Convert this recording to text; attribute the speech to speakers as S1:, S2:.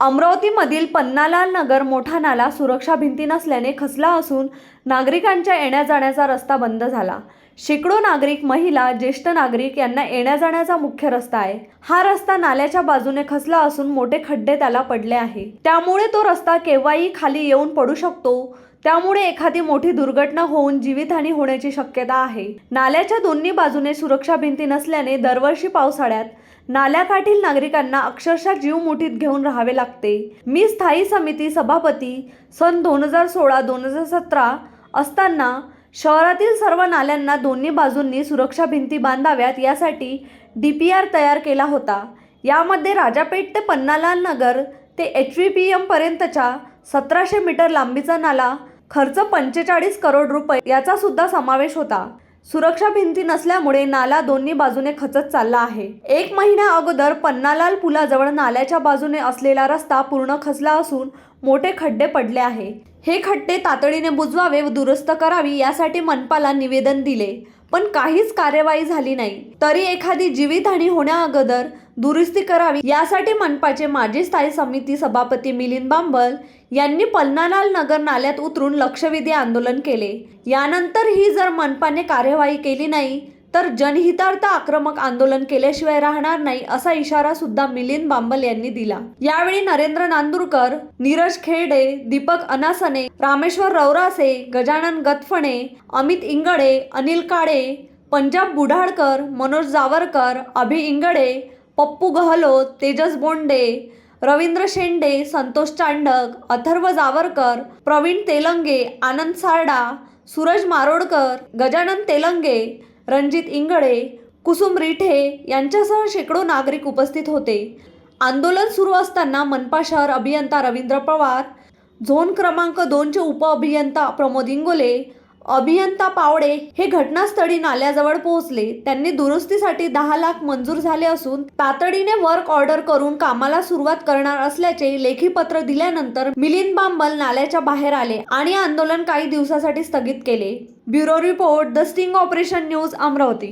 S1: अमरावतीमधील पन्नालाल नगर मोठा नाला सुरक्षा भिंती नसल्याने खचला असून नागरिकांच्या येण्या जाण्याचा रस्ता बंद झाला. शेकडो नागरिक महिला ज्येष्ठ नागरिक यांना येण्या जाण्याचा मुख्य रस्ता आहे. हा रस्ता नाल्याच्या बाजूने खचला असून मोठे खड्डे त्याला पडले आहे. त्यामुळे तो रस्ता केव्हाही खाली येऊन पडू शकतो. त्यामुळे एखादी मोठी दुर्घटना होऊन जीवितहानी होण्याची शक्यता आहे. नाल्याच्या दोन्ही बाजूने सुरक्षा भिंती नसल्याने दरवर्षी पावसाळ्यात नाल्याकाठील नागरिकांना अक्षरशः जीव मुठीत घेऊन राहावे लागते. मी स्थायी समिती सभापती सन दोन हजार सोळा दोन हजार सतरा असताना शहरातील सर्व नाल्यांना दोन्ही बाजूंनी सुरक्षा भिंती बांधाव्यात यासाठी डी पी आर तयार केला होता. यामध्ये राजापेठ ते पन्नालाल नगर ते एच व्ही पी एमपर्यंतच्या सतराशे मीटर लांबीचा नाला खर्च पंचेचाळीस करोड रुपये याचा सुद्धा समावेश होता. सुरक्षा भिंती नसल्यामुळे नाला दोन्ही बाजूने खचत चालला आहे. एक महिन्या अगोदर पन्नालाल पुलाजवळ नाल्याच्या बाजूने असलेला रस्ता पूर्ण खचला असून मोठे खड्डे पडले आहे. हे खड्डे तातडीने बुजवावे व दुरुस्त करावी यासाठी मनपाला निवेदन दिले. पण काहीच कार्यवाही झाली नाही. तरी एखादी जीवितहानी होण्याअगोदर दुरुस्ती करावी यासाठी मनपाचे माजी स्थायी समिती सभापती मिलिंद बांबल यांनी पन्नालाल नगर नाल्यात उतरून लक्षवेधी आंदोलन केले. यानंतरही जर मनपाने कार्यवाही केली नाही तर जनहितार्थ आक्रमक आंदोलन केल्याशिवाय राहणार नाही असा इशारा सुद्धा मिलिंद बांबल यांनी दिला. यावेळी नरेंद्र नांदूरकर नीरज खेडे दीपक अनासने रामेश्वर रवरासे गजानन गतफणे अमित इंगडे अनिल काळे पंजाब बुढाळकर मनोज जावरकर अभि इंगडे पप्पू गहलोत तेजस बोंडे रवींद्र शेंडे संतोष चांडक अथर्व जावरकर प्रवीण तेलंगे आनंद सारडा सूरज मारोडकर गजानन तेलंगे रणजित इंगळे कुसुम रिठे यांच्यासह शेकडो नागरिक उपस्थित होते. आंदोलन सुरू असताना मनपा शहर अभियंता रवींद्र पवार झोन क्रमांक दोनचे उपअभियंता प्रमोद इंगोले अभियंता पावडे हे घटनास्थळी नाल्याजवळ पोहोचले. त्यांनी दुरुस्तीसाठी दहा लाख मंजूर झाले असून तातडीने वर्क ऑर्डर करून कामाला सुरुवात करणार असल्याचे लेखी पत्र दिल्यानंतर मिलिंद बांबल नाल्याच्या बाहेर आले आणि आंदोलन काही दिवसासाठी स्थगित केले. Bureau report the sting operation news Amravati.